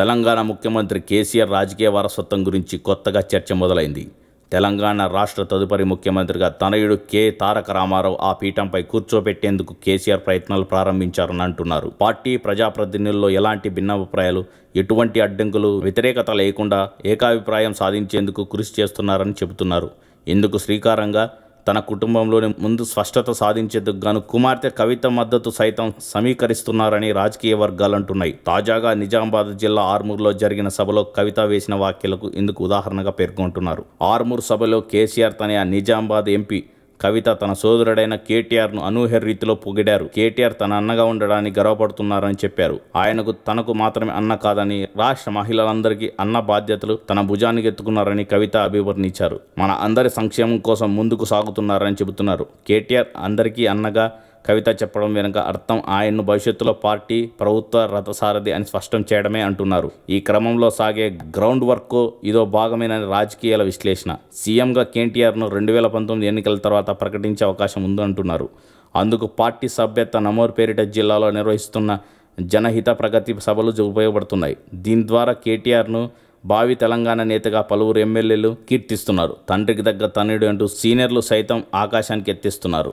తెలంగాణ ముఖ్యమంత్రి కేసీఆర్ రాజకీయ వారసత్వం గురించి కొత్తగా చర్చ మొదలైంది. తెలంగాణ రాష్ట్ర తదుపరి ముఖ్యమంత్రిగా తనయుడు కె. తారక రామారావు ఆ పీఠంపై కూర్చోపెట్టేందుకు కేసీఆర్ ప్రయత్నాలు ప్రారంభించారని అంటున్నారు. పార్టీ ప్రజాప్రతినిధుల్లో ఎలాంటి భిన్నాభిప్రాయాలు ఎటువంటి అడ్డంకులు వ్యతిరేకత లేకుండా ఏకాభిప్రాయం సాధించేందుకు కృషి చేస్తున్నారని చెబుతున్నారు. ఇందుకు శ్రీకారంగా తన కుటుంబంలోని ముందు స్పష్టత సాధించేందుకు గాను కుమార్తె కవిత మద్దతు సైతం సమీకరిస్తున్నారని రాజకీయ వర్గాలు అంటున్నాయి. తాజాగా నిజామాబాద్ జిల్లా ఆర్మూర్లో జరిగిన సభలో కవిత వేసిన వ్యాఖ్యలకు ఇందుకు ఉదాహరణగా పేర్కొంటున్నారు. ఆర్మూర్ సభలో కేసీఆర్ తన నిజామాబాద్ ఎంపీ కవిత తన సోదరుడైన కేటీఆర్ను అనూహ్య రీతిలో పొగిడారు. కేటీఆర్ తన అన్నగా ఉండడానికి గర్వపడుతున్నారని చెప్పారు. ఆయనకు తనకు మాత్రమే అన్న కాదని రాష్ట్ర మహిళలందరికీ అన్న బాధ్యతలు తన భుజానికి ఎత్తుకున్నారని కవిత అభివర్ణించారు. మన అందరి సంక్షేమం కోసం ముందుకు సాగుతున్నారని చెబుతున్నారు. కేటీఆర్ అందరికీ అన్నగా కవిత చెప్పడం వెనుక అర్థం ఆయన్ను భవిష్యత్తులో పార్టీ ప్రభుత్వ రథసారథి అని స్పష్టం చేయడమే అంటున్నారు. ఈ క్రమంలో సాగే గ్రౌండ్ వర్క్ ఇదో భాగమైన రాజకీయాల విశ్లేషణ. సీఎంగా కేటీఆర్ను రెండు వేల పంతొమ్మిది ఎన్నికల తర్వాత ప్రకటించే అవకాశం ఉందంటున్నారు అందుకు పార్టీ సభ్యత్వ నమోర్పేరిట జిల్లాలో నిర్వహిస్తున్న జనహిత ప్రగతి సభలు ఉపయోగపడుతున్నాయి. దీని ద్వారా కేటీఆర్ను భావి తెలంగాణ నేతగా పలువురు ఎమ్మెల్యేలు కీర్తిస్తున్నారు. తండ్రికి దగ్గర తనయుడు అంటూ సీనియర్లు సైతం ఆకాశానికి ఎత్తిస్తున్నారు